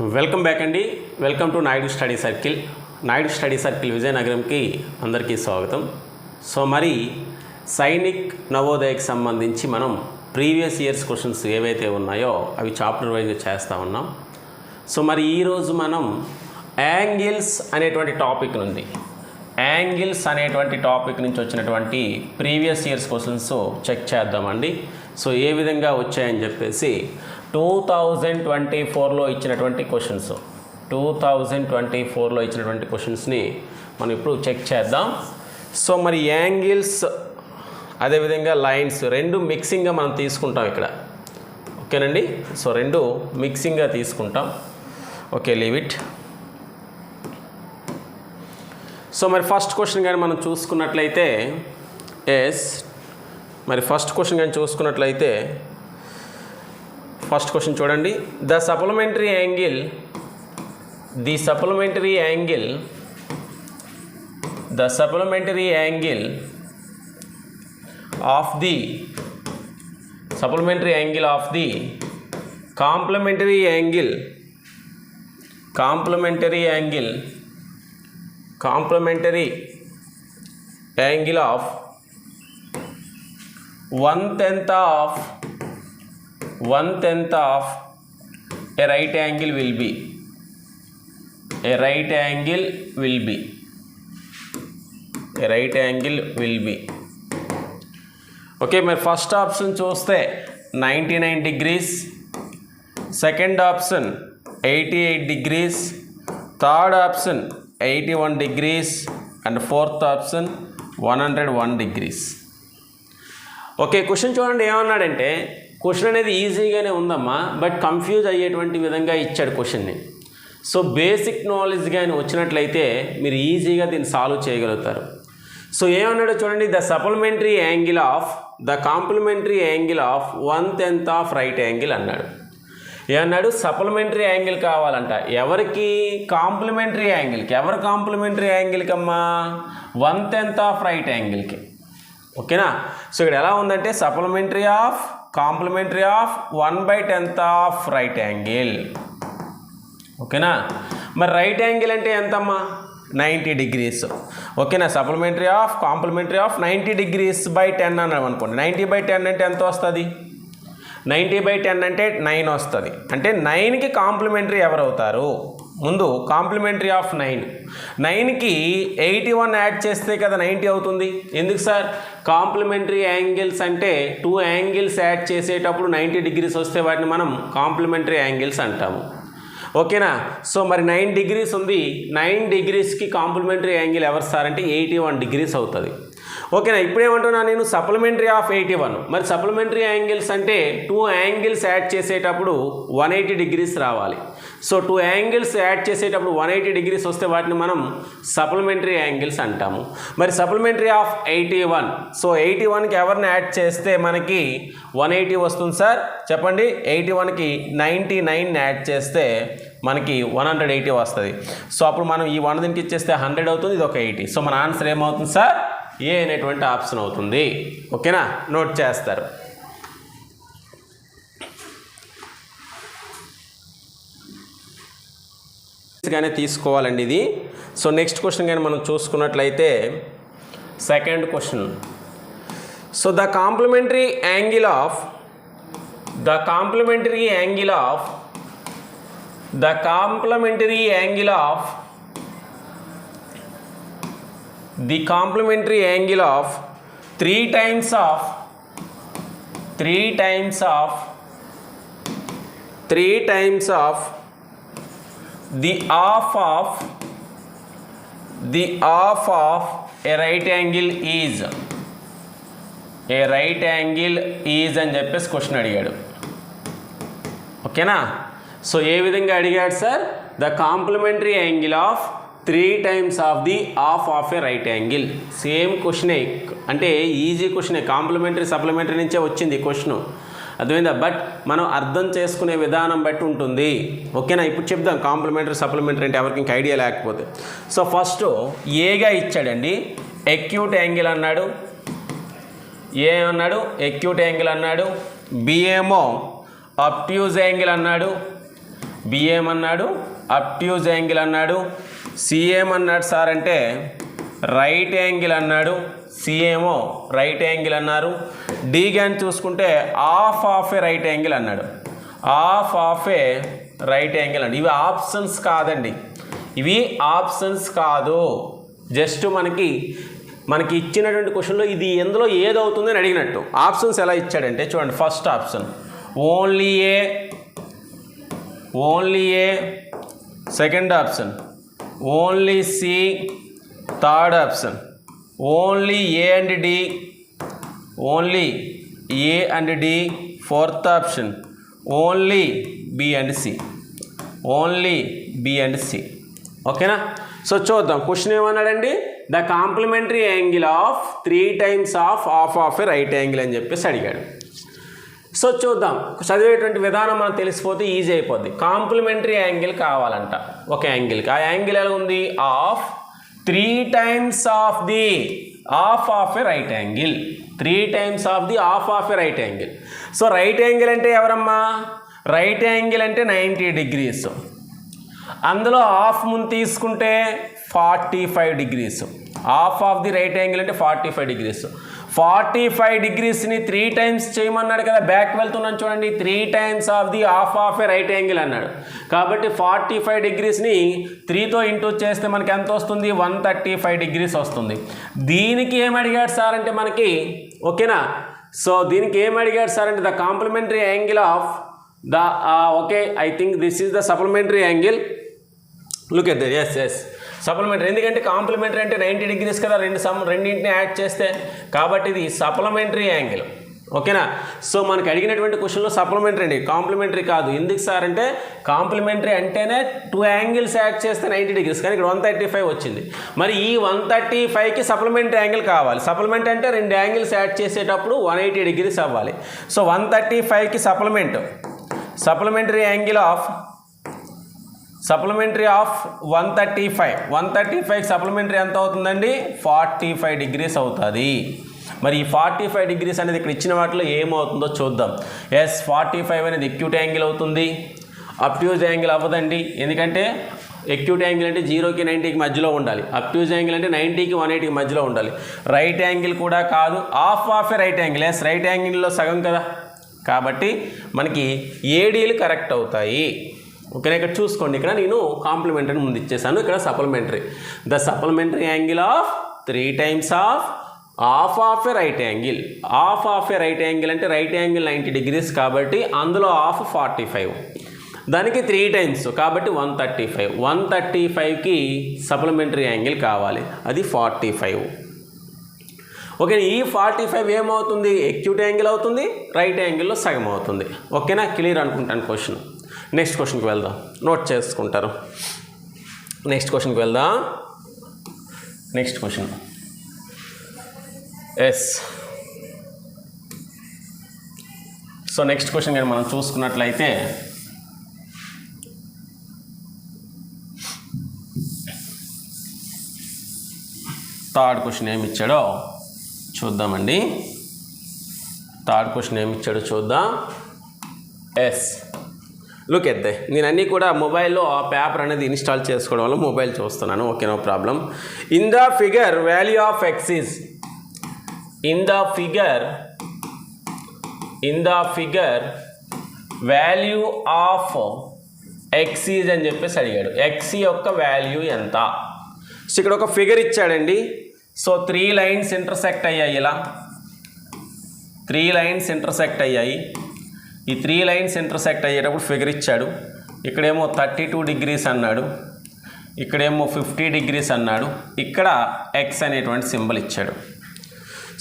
Welcome back అండి. Welcome to Naidu study circle. Naidu study circle విజయనగరంకి అందరికీ స్వాగతం. So మరి సైనిక్ నవోదయకి సంబంధించి మనం ప్రీవియస్ ఇయర్స్ క్వశ్చన్స్ ఏవైతే ఉన్నాయో అవి చాప్టర్ వైజ్ చేస్తూ ఉన్నాం. సో మరి ఈరోజు మనం యాంగిల్స్ అనేటువంటి టాపిక్ నుండి యాంగిల్స్ అనేటువంటి టాపిక్ నుంచి వచ్చినటువంటి ప్రీవియస్ ఇయర్స్ క్వశ్చన్స్ చెక్ చేద్దామండి. సో ఏ విధంగా వచ్చాయని చెప్పేసి టూ థౌజండ్ ట్వంటీ ఫోర్లో ఇచ్చినటువంటి క్వశ్చన్స్ టూ థౌజండ్ ట్వంటీ ఫోర్లో ఇచ్చినటువంటి క్వశ్చన్స్ని మనం ఇప్పుడు చెక్ చేద్దాం. సో మరి యాంగిల్స్ అదేవిధంగా లైన్స్ రెండు మిక్సింగ్గా మనం తీసుకుంటాం ఇక్కడ. ఓకేనండి? సో రెండు మిక్సింగ్గా తీసుకుంటాం. ఓకే లీవ్ ఇట్ సో మరి ఫస్ట్ క్వశ్చన్ కానీ మనం చూసుకున్నట్లయితే ఎస్ మరి ఫస్ట్ క్వశ్చన్ కానీ చూసుకున్నట్లయితే ఫస్ట్ క్వశ్చన్ చూడండి. The supplementary angle the supplementary angle the supplementary angle of the supplementary angle of the complementary angle complementary angle complementary angle of one tenth of one tenth of a right angle will be. A right angle will be. A right angle will be. Okay మరి first option చూస్తే ninety nine degrees second option eighty eight degrees third option eighty one degrees and fourth option one hundred one degrees. Okay question చూడండి ఏమన్నాడంటే question అనేది ఈజీగానే ఉందమ్మా but confuse అయ్యేటువంటి విధంగా ఇచ్చాడు క్వశ్చన్ని సో బేసిక్ నాలెడ్జ్ కానీ వచ్చినట్లయితే మీరు ఈజీగా దీన్ని సాల్వ్ చేయగలుగుతారు. సో ఏమన్నాడో చూడండి the supplementary angle of the complementary angle of one tenth of right angle అన్నాడు. ఏమన్నాడు? సప్లిమెంటరీ యాంగిల్ కావాలంట. ఎవరికి? కాంప్లిమెంటరీ యాంగిల్కి ఎవరు కాంప్లిమెంటరీ యాంగిల్కి అమ్మా? వన్ టెన్త్ ఆఫ్ రైట్ యాంగిల్కి ఓకేనా సో ఇక్కడ ఎలా ఉందంటే supplementary of complementary of one by tenth of right angle. ఓకేనా? మరి రైట్ యాంగిల్ అంటే ఎంతమ్మా? Ninety degrees. ఓకేనా? Supplementary of complementary of ninety degrees by ten అన్నాం అనుకోండి. నైంటీ బై టెన్ అంటే ఎంత వస్తుంది? నైంటీ బై టెన్ అంటే నైన్ వస్తుంది. అంటే నైన్కి కాంప్లిమెంటరీ ఎవరు అవుతారు ముందు కాంప్లిమెంటరీ ఆఫ్ నైన్. నైన్కి ఎయిటీ వన్ యాడ్ చేస్తే కదా నైంటీ అవుతుంది. ఎందుకు సార్? కాంప్లిమెంటరీ యాంగిల్స్ అంటే టూ యాంగిల్స్ యాడ్ చేసేటప్పుడు నైంటీ డిగ్రీస్ వస్తే వాటిని మనం కాంప్లిమెంటరీ యాంగిల్స్ అంటాము. ఓకేనా? సో మరి నైన్ డిగ్రీస్ ఉంది. నైన్ డిగ్రీస్కి కాంప్లిమెంటరీ యాంగిల్ ఎవరు సార్ అంటే ఎయిటీ వన్ డిగ్రీస్ అవుతుంది. ఓకేనా? ఇప్పుడేమంటున్నా నేను? Supplementary of eighty one. మరి సప్లిమెంటరీ యాంగిల్స్ అంటే టూ యాంగిల్స్ యాడ్ చేసేటప్పుడు వన్ ఎయిటీ డిగ్రీస్ రావాలి. సో టూ యాంగిల్స్ యాడ్ చేసేటప్పుడు వన్ ఎయిటీ డిగ్రీస్ వస్తే వాటిని మనం సప్లిమెంటరీ యాంగిల్స్ అంటాము. మరి supplementary of eighty one. So eighty వన్కి ఎవరిని యాడ్ చేస్తే మనకి వన్ ఎయిటీ వస్తుంది సార్? చెప్పండి. ఎయిటీ వన్కి నైంటీ నైన్ యాడ్ చేస్తే మనకి వన్ హండ్రెడ్ ఎయిటీ వస్తుంది. సో అప్పుడు మనం ఈ వన్ దీనికి ఇచ్చేస్తే హండ్రెడ్ అవుతుంది ఇది ఒక ఎయిటీ. సో మన ఆన్సర్ ఏమవుతుంది సార్? ఏ అనేటువంటి ఆప్షన్ అవుతుంది. ఓకేనా? నోట్ చేస్తారు. గానే తీసుకోవాలండి ఇది. సో నెక్స్ట్ క్వశ్చన్ కానీ మనం చూసుకున్నట్లయితే second question. So the complementary angle of the complementary angle of the complementary angle of the complementary angle of three times of three times of three times of the half of the half of a right angle is a right angle is అని చెప్పేసి question అడిగాడు. ఓకేనా so ఏ విధంగా అడిగాడు sir the complementary angle of three times of the of of a right angle same క్వశ్చనే అంటే easy క్వశ్చనే కాంప్లిమెంటరీ సప్లిమెంటరీ నుంచే వచ్చింది క్వశ్చన్ అర్థమైందా? బట్ మనం అర్థం చేసుకునే విధానం బట్టి ఉంటుంది. ఓకేనా? ఇప్పుడు చెప్దాం. కాంప్లిమెంటరీ సప్లిమెంటరీ అంటే ఎవరికి ఇంకా ఐడియా లేకపోతే. సో ఫస్ట్ ఏగా ఇచ్చాడండి? ఎక్యూట్ యాంగిల్ అన్నాడు. ఏ అన్నాడు? ఎక్యూట్ యాంగిల్ అన్నాడు. బిఏమో అప్ట్యూజ్ యాంగిల్ అన్నాడు. బిఏం అన్నాడు. అప్ట్యూజ్ యాంగిల్ అన్నాడు. సిఏం అన్నాడు సార్ అంటే రైట్ యాంగిల్ అన్నాడు. సిఏమో రైట్ యాంగిల్ అన్నారు. డి చూసుకుంటే of of a right angle అన్నాడు. Of of a right angle అండి ఇవి ఆప్షన్స్ కాదండి. ఇవి ఆప్షన్స్ కాదు. జస్ట్ మనకి మనకి ఇచ్చినటువంటి క్వశ్చన్లో ఇది ఎందులో ఏదవుతుంది అని అడిగినట్టు. ఆప్షన్స్ ఎలా ఇచ్చాడంటే చూడండి first option. Only A only A. Second option. Only C third option. Only A and D only A and D fourth option. Only B and C. Only B and C. ఓకేనా? So చూద్దాం. Question ఏమన్నాడండి? The complementary angle of three times of of of a right angle అని చెప్పేసి అడిగాడు. So చూద్దాం. చదివేటువంటి విధానం మనకు తెలిసిపోతే ఈజీ అయిపోద్ది. కాంప్లిమెంటరీ యాంగిల్ కావాలంట. ఒక యాంగిల్కి. ఆ యాంగిల్ ఎలా ఉంది? Of three times of the of of a right angle three times of the of of a right angle so right angle అంటే ఎవరమ్మా? రైట్ యాంగిల్ అంటే నైంటీ డిగ్రీస్ అందులో హాఫ్ ముందు తీసుకుంటే forty five degrees half of the right angle అంటే forty five degrees forty five డిగ్రీస్ని three times చేయమన్నాడు కదా back వెళ్తున్నాను చూడండి three times of the half of a right angle అన్నాడు. కాబట్టి ఫార్టీ ఫైవ్ డిగ్రీస్ని త్రీతో ఇంటూ చేస్తే మనకి ఎంత వస్తుంది? వన్ థర్టీ ఫైవ్ డిగ్రీస్ వస్తుంది. దీనికి ఏం అడిగాడు సార్ అంటే మనకి ఓకేనా? సో దీనికి ఏం అడిగాడు సార్ అంటే the complementary angle of the okay I think this is the supplementary angle. Look at the S S. Supplementary. ఎందుకంటే కాంప్లిమెంటరీ అంటే నైంటీ డిగ్రీస్ కదా రెండు సమ్ రెండింటిని యాడ్ చేస్తే. కాబట్టి ఇది సప్లిమెంటరీ యాంగిల్. ఓకేనా? సో మనకు అడిగినటువంటి క్వశ్చన్లో సప్లిమెంటరీ అండి. కాంప్లిమెంటరీ కాదు. ఎందుకు సార్ అంటే కాంప్లిమెంటరీ అంటేనే టూ యాంగిల్స్ యాడ్ చేస్తే నైంటీ డిగ్రీస్. కానీ ఇక్కడ వన్ థర్టీ ఫైవ్ వచ్చింది. మరి ఈ వన్ థర్టీ ఫైవ్కి సప్లిమెంటరీ యాంగిల్ కావాలి. సప్లిమెంట్ అంటే రెండు యాంగిల్స్ యాడ్ చేసేటప్పుడు వన్ ఎయిటీ డిగ్రీస్ అవ్వాలి. సో వన్ థర్టీ ఫైవ్కి supplement. Supplementary angle of supplementary of one thirty five one thirty five supplementary ఎంత అవుతుందండి? ఫార్టీ ఫైవ్ డిగ్రీస్ అవుతుంది. మరి ఈ ఫార్టీ ఫైవ్ డిగ్రీస్ అనేది ఇక్కడ ఇచ్చిన వాటిలో ఏమవుతుందో చూద్దాం. ఎస్ ఫార్టీ ఫైవ్ అనేది ఎక్యూట్ యాంగిల్ అవుతుంది. అప్ట్యూజ్ యాంగిల్ అవ్వదండి. ఎందుకంటే ఎక్యూట్ యాంగిల్ అంటే జీరోకి నైంటీకి మధ్యలో ఉండాలి. అప్ట్యూజ్ యాంగిల్ అంటే నైంటీకి వన్ ఎయిటీకి మధ్యలో ఉండాలి. రైట్ యాంగిల్ కూడా కాదు. Half of a right angle yes right యాంగిల్లో సగం కదా? కాబట్టి మనకి ఏడీలు కరెక్ట్ అవుతాయి. ఓకేనా? ఇక్కడ చూసుకోండి. ఇక్కడ నేను కాంప్లిమెంటరీ ముందు ఇచ్చేసాను. ఇక్కడ supplementary. The supplementary angle of three times of of of a right angle. Of of a right angle అంటే రైట్ యాంగిల్ నైంటీ డిగ్రీస్ కాబట్టి అందులో ఆఫ్ ఫార్టీ ఫైవ్. దానికి త్రీ టైమ్స్ కాబట్టి one thirty five. One thirty ఫైవ్కి supplementary angle కావాలి. అది forty five. Okay ఈ forty five ఏమవుతుంది? ఎక్యూట్ యాంగిల్ అవుతుంది రైట్ యాంగిల్లో సగం అవుతుంది. ఓకేనా? క్లియర్ అనుకుంటాను క్వశ్చన్. నెక్స్ట్ క్వశ్చన్కి వెళ్దాం. నోట్ చేసుకుంటారు. నెక్స్ట్ క్వశ్చన్కి వెళ్దాం. Next question yes so next question కానీ మనం చూసుకున్నట్లయితే థర్డ్ క్వశ్చన్ ఏమి ఇచ్చాడో చూద్దామండి. థర్డ్ క్వశ్చన్ ఏమి ఇచ్చాడో చూద్దాం. ఎస్ లుక్ ఎత్తే నేను అన్నీ కూడా మొబైల్లో ఆ పేపర్ అనేది ఇన్స్టాల్ చేసుకోవడం వల్ల మొబైల్ చూస్తున్నాను. Okay no problem in the figure value of x is in the figure in the figure value of x is అని చెప్పేసి అడిగాడు. ఎక్సీ యొక్క వాల్యూ ఎంత? సో ఇక్కడ ఒక ఫిగర్ ఇచ్చాడండి. సో త్రీ లైన్స్ ఇంటర్సెక్ట్ అయ్యాయి ఇలా. త్రీ లైన్స్ ఇంటర్సెక్ట్ అయ్యాయి. ఈ త్రీ లైన్స్ ఇంటర్సెక్ట్ అయ్యేటప్పుడు ఫిగర్ ఇచ్చాడు. ఇక్కడేమో థర్టీ టూ డిగ్రీస్ అన్నాడు. ఇక్కడేమో ఫిఫ్టీ డిగ్రీస్ అన్నాడు. ఇక్కడ ఎక్స్ అనేటువంటి సింబల్ ఇచ్చాడు.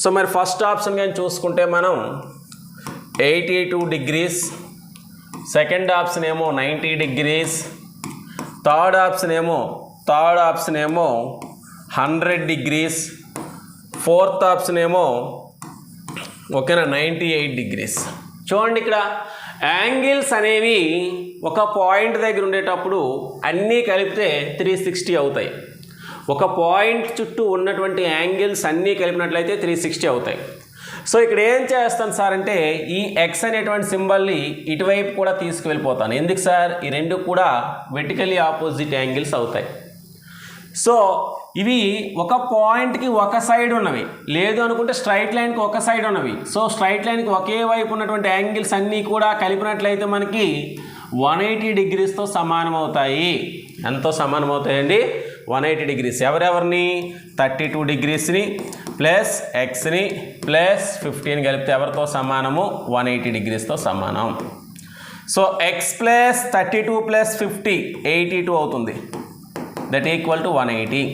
సో మరి ఫస్ట్ ఆప్షన్ కానీ చూసుకుంటే మనం eighty two degrees second option ఏమో నైంటీ డిగ్రీస్ థర్డ్ ఆప్షన్ ఏమో థర్డ్ ఆప్షన్ ఏమో హండ్రెడ్ డిగ్రీస్ ఫోర్త్ ఆప్షన్ ఏమో ఓకేనా నైంటీ ఎయిట్ డిగ్రీస్. చూడండి ఇక్కడ. యాంగిల్స్ అనేవి ఒక పాయింట్ దగ్గర ఉండేటప్పుడు అన్నీ కలిపితే త్రీ సిక్స్టీ అవుతాయి. ఒక పాయింట్ చుట్టూ ఉన్నటువంటి యాంగిల్స్ అన్నీ కలిపినట్లయితే త్రీ సిక్స్టీ అవుతాయి. సో ఇక్కడ ఏం చేస్తాను సార్ అంటే ఈ ఎక్స్ అనేటువంటి సింబల్ని ఇటువైపు కూడా తీసుకువెళ్ళిపోతాను. ఎందుకు సార్? ఈ రెండు కూడా వెటికలీ ఆపోజిట్ యాంగిల్స్ అవుతాయి. సో ఇవి ఒక పాయింట్కి ఒక సైడ్ ఉన్నవి. లేదు అనుకుంటే స్ట్రైట్ లైన్కి ఒక సైడ్ ఉన్నవి. సో స్ట్రైట్ లైన్కి ఒకే వైపు ఉన్నటువంటి యాంగిల్స్ అన్నీ కూడా కలిపినట్లయితే మనకి వన్ ఎయిటీ డిగ్రీస్తో సమానం అవుతాయి ఎంతో సమానమవుతాయండి? వన్ ఎయిటీ డిగ్రీస్ ఎవరెవరిని? థర్టీ టూ డిగ్రీస్ని ప్లస్ ఎక్స్ని ప్లస్ ఫిఫ్టీన్ కలిపితే ఎవరితో సమానము? వన్ ఎయిటీ డిగ్రీస్తో సమానం. So x plus thirty two plus fifty eighty two అవుతుంది. That equal to one eighty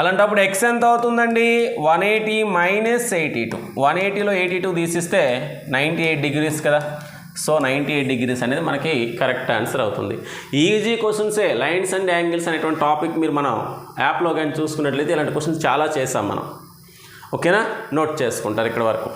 అలాంటప్పుడు ఎక్స్ ఎంత అవుతుందండి? One eighty minus eighty two one ఎయిటీలో eighty two తీసిస్తే నైంటీ ఎయిట్ డిగ్రీస్ కదా. సో నైంటీ ఎయిట్ డిగ్రీస్ అనేది మనకి కరెక్ట్ ఆన్సర్ అవుతుంది. Easy క్వశ్చన్సే లైన్స్ అండ్ యాంగిల్స్ అనేటువంటి టాపిక్ మీరు మనం యాప్లో కానీ చూసుకున్నట్లయితే ఇలాంటి క్వశ్చన్స్ చాలా చేసాం మనం. ఓకేనా? నోట్ చేసుకుంటారు ఇక్కడ వరకు.